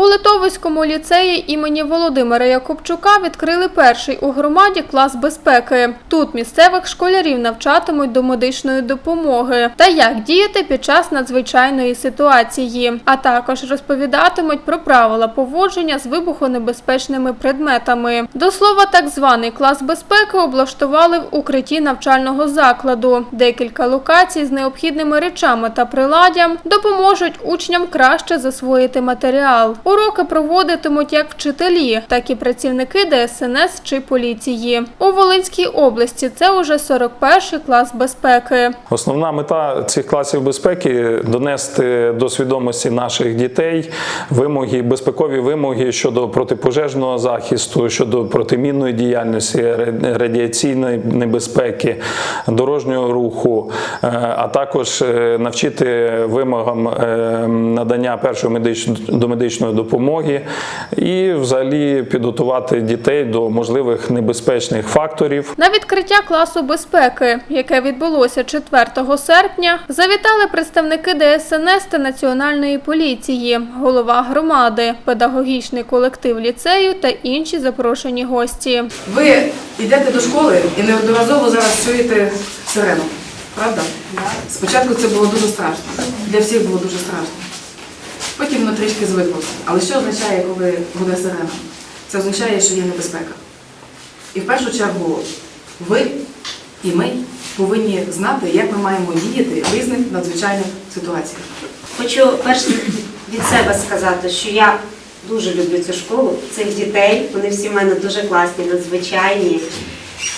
У Литовському ліцеї імені Володимира Якубчука відкрили перший у громаді клас безпеки. Тут місцевих школярів навчатимуть до медичної допомоги та як діяти під час надзвичайної ситуації, а також розповідатимуть про правила поводження з вибухонебезпечними предметами. До слова, так званий клас безпеки облаштували в укритті навчального закладу. Декілька локацій з необхідними речами та приладдям допоможуть учням краще засвоїти матеріал. Уроки проводитимуть як вчителі, так і працівники ДСНС чи поліції. У Волинській області це уже 41-й клас безпеки. Основна мета цих класів безпеки донести до свідомості наших дітей вимоги, безпекові вимоги щодо протипожежного захисту, щодо протимінної діяльності, ра- радіаційної небезпеки, дорожнього руху, е, а також е, навчити вимогам е, надання першої медичної допомоги і взагалі підготувати дітей до можливих небезпечних факторів. На відкриття класу безпеки, яке відбулося 4 серпня, завітали представники ДСНС та Національної поліції, голова громади, педагогічний колектив ліцею та інші запрошені гості. Ви йдете до школи і неодноразово зараз чуєте сирену, правда? Спочатку це було дуже страшно. Для всіх було дуже страшно. Потім воно трішки звиклося. Але що означає, коли буде сирена? Це означає, що є небезпека. І в першу чергу ви і ми повинні знати, як ми маємо діяти в різних надзвичайних ситуаціях. Хочу перш від себе сказати, що я дуже люблю цю школу, цих дітей. Вони всі в мене дуже класні, надзвичайні.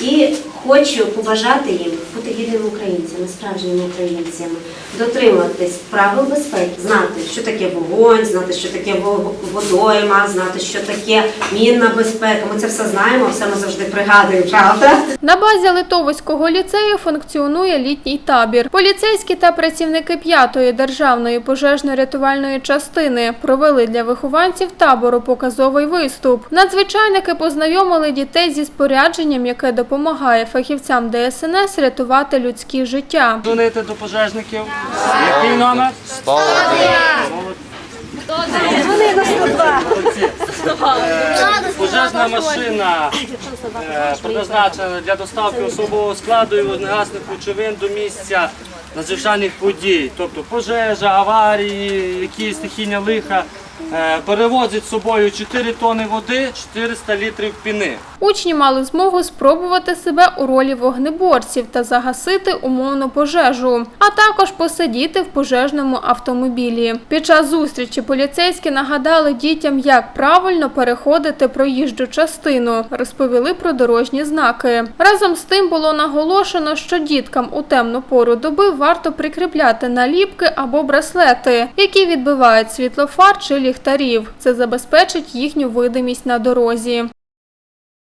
І хочу побажати їм гідними українцями, справжніми українцями, дотримуватись правил безпеки, знати, що таке вогонь, знати, що таке водойма, знати, що таке мінна безпека. Ми це все знаємо, все ми завжди пригадуємо, правда? На базі Литовського ліцею функціонує літній табір. Поліцейські та працівники 5-ї державної пожежно-рятувальної частини провели для вихованців табору показовий виступ. Надзвичайники познайомили дітей зі спорядженням, яке допомагає фахівцям ДСНС рятувати людські життя. Дзвонити до пожежників. Який номер? 102. Пожежна машина е, предназначена для доставки особового складу і вогнегасних речовин до місця надзвичайних подій, тобто пожежа, аварії, якісь стихійні лиха. Е, Перевозить з собою 4 тони води, 400 літрів піни. Учні мали змогу спробувати себе у ролі вогнеборців та загасити умовну пожежу, а також посидіти в пожежному автомобілі. Під час зустрічі поліцейські нагадали дітям, як правильно переходити проїжджу частину, розповіли про дорожні знаки. Разом з тим було наголошено, що діткам у темну пору доби варто прикріпляти наліпки або браслети, які відбивають світлофар чи ліхтарів. Це забезпечить їхню видимість на дорозі.